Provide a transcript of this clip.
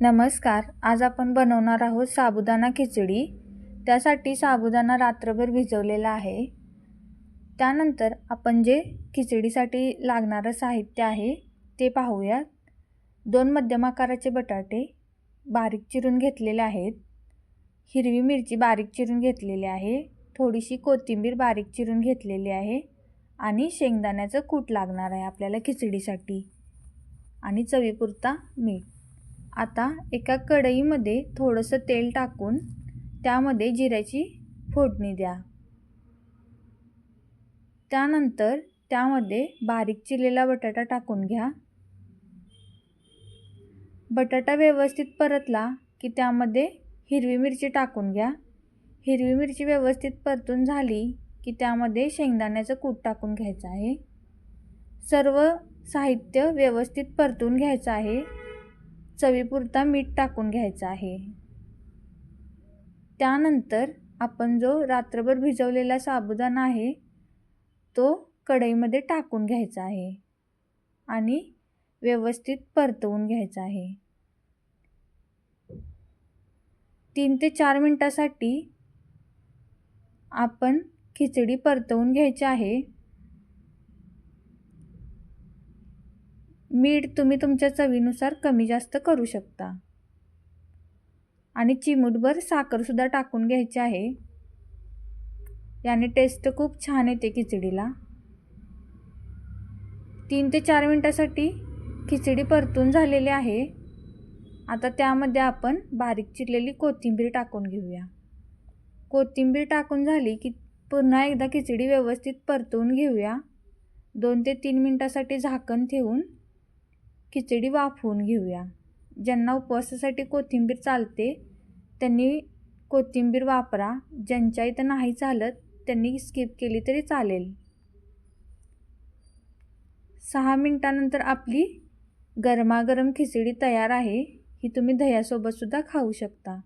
नमस्कार आज आपण बनवणार आहोत साबुदाणा खिचडी. त्यासाठी साबुदाणा रात्रभर भिजवलेला आहे. त्यानंतर आपण जे खिचडीसाठी लागणारं साहित्य आहे ते पाहूयात. दोन मध्यम आकाराचे बटाटे बारीक चिरून घेतलेले आहेत. हिरवी मिरची बारीक चिरून घेतलेली आहे. थोडीशी कोथिंबीर बारीक चिरून घेतलेली आहे. आणि शेंगदाण्याचं कूट लागणार आहे आपल्याला खिचडीसाठी. आणि चवीपुरता मीठ. आता एका कढईमध्ये थोडंसं तेल टाकून त्यामध्ये जिऱ्याची फोडणी द्या. त्यानंतर त्यामध्ये बारीक चिरलेला बटाटा टाकून घ्या. बटाटा व्यवस्थित परतला की त्यामध्ये हिरवी मिरची टाकून घ्या. हिरवी मिरची व्यवस्थित परतून झाली की त्यामध्ये शेंगदाण्याचं कूट टाकून घ्यायचं आहे. सर्व साहित्य व्यवस्थित परतून घ्यायचं आहे. चवीपुरता मीठ टाकून घ्यायचं आहे. त्यानंतर आपण जो रात्रभर भिजवलेला साबुदाणा आहे तो कढईमध्ये टाकून घ्यायचा आहे आणि व्यवस्थित परतवून घ्यायचा आहे. तीन ते चार मिनटासाठी आपण खिचडी परतवून घ्यायची आहे. मीठ तुम्ही तुमच्या चवीनुसार कमी जास्त करू शकता. आणि चिमूटभर साखरसुद्धा टाकून घ्यायची आहे. याने टेस्ट खूप छान येते खिचडीला. तीन ते चार मिनटासाठी खिचडी परतून झालेली आहे. आता त्यामध्ये आपण बारीक चिरलेली कोथिंबीर टाकून घेऊया. कोथिंबीर टाकून झाली की पुन्हा एकदा खिचडी व्यवस्थित परतवून घेऊया. दोन ते तीन मिनटासाठी झाकण ठेवून खिचडी वाफवून घेऊया. ज्यांना उपवासासाठी कोथिंबीर चालते त्यांनी कोथिंबीर वापरा. ज्यांच्या इथं नाही चालत त्यांनी स्किप केली तरी चालेल. सहा मिनटानंतर आपली गरमागरम खिचडी तयार आहे. ही तुम्ही दह्यासोबतसुद्धा खाऊ शकता.